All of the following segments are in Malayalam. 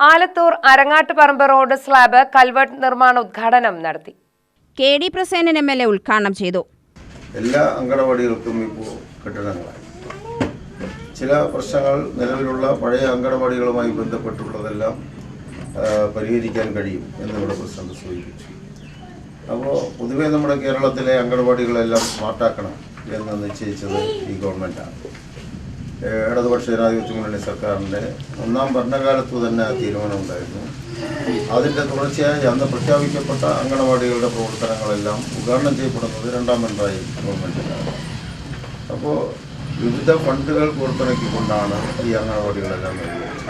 Alathur Arangattuparamb road slab culvert നിർമ്മാണ ഉദ്ഘാടനം നടത്തി. K D Prasenan M L A ഉദ്ഘാടനം ചെയ്തു. എല്ലാ അങ്കണവാടികൾക്കും ഇപ്പോൾ കെട്ടിടങ്ങളായി. ചില പ്രശ്നങ്ങൾ നിലവിലുള്ള പഴയ അങ്കണവാടികളുമായി ബന്ധപ്പെട്ടുള്ളതെല്ലാം പരിഹരിക്കാൻ കഴിയും എന്നിവിടെ പ്രസിഡന്റ് സൂചിപ്പിച്ചു. അപ്പോൾ പൊതുവേ നമ്മുടെ കേരളത്തിലെ അങ്കണവാടികളെല്ലാം സ്മാർട്ടാക്കണം എന്ന് നിശ്ചയിച്ചത് ഈ ഗവൺമെന്റാണ് ഇടതുപക്ഷ ജനാധിപത്യ മുന്നണി സർക്കാരിന്റെ ഒന്നാം ഭരണകാലത്ത് തന്നെ ആ തീരുമാനം ഉണ്ടായിരുന്നു അതിന്റെ തുടർച്ചയായി അന്ന് പ്രഖ്യാപിക്കപ്പെട്ട അങ്കണവാടികളുടെ പ്രവർത്തനങ്ങളെല്ലാം ഉദ്ഘാടനം ചെയ്യപ്പെടുന്നത് രണ്ടാം പിണറായി ഗവൺമെന്റിനാണ്. അപ്പോൾ വിവിധ ഫണ്ടുകൾ പുറത്തിറക്കിക്കൊണ്ടാണ് ഈ അങ്കണവാടികളെല്ലാം നൽകിയത്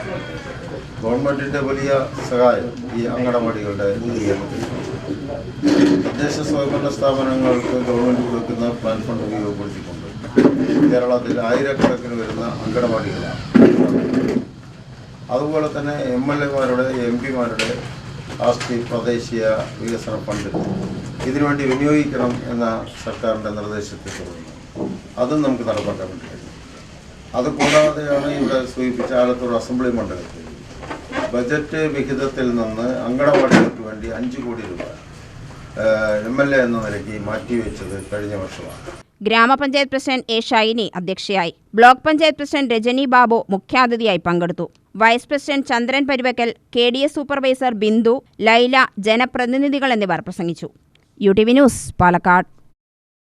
ഗവൺമെന്റിന്റെ വലിയ സഹായം ഈ അങ്കണവാടികളുടെ നവീകരണത്തിൽ തദ്ദേശ സ്വയംഭരണ സ്ഥാപനങ്ങൾക്ക് ഗവൺമെന്റ് കൊടുക്കുന്ന പ്ലാൻ ഫണ്ട് ഉപയോഗപ്പെടുത്തിക്കൊണ്ട് കേരളത്തിൽ ആയിരക്കണക്കിന് വരുന്ന അങ്കണവാടികളാണ് അതുപോലെ തന്നെ എം എൽ എമാരുടെ എം പിമാരുടെ ആസ്തി പ്രാദേശിക വികസന ഫണ്ട് ഇതിനുവേണ്ടി വിനിയോഗിക്കണം എന്ന സർക്കാരിന്റെ നിർദ്ദേശത്തെ തുടർന്ന് അതും നമുക്ക് നടപ്പാക്കാൻ വേണ്ടി കഴിയും അത് കൂടാതെയാണ് ഇവിടെ സൂചിപ്പിച്ച ആലത്തൂർ അസംബ്ലി മണ്ഡലത്തിൽ ബജറ്റ് വിഹിതത്തിൽ നിന്ന് അങ്കണവാടികൾക്ക് വേണ്ടി അഞ്ച് കോടി രൂപ കഴിഞ്ഞ വർഷമാണ്. ഗ്രാമപഞ്ചായത്ത് പ്രസിഡന്റ് എ ഷൈനി അധ്യക്ഷയായി. ബ്ലോക്ക് പഞ്ചായത്ത് പ്രസിഡന്റ് രജനി ബാബു മുഖ്യാതിഥിയായി പങ്കെടുത്തു. Vice president Chandran Paruvakkal K D S supervisor Bindu Laila ജനപ്രതിനിധികൾ എന്നിവർ പ്രസംഗിച്ചു. U T V news Palakkad.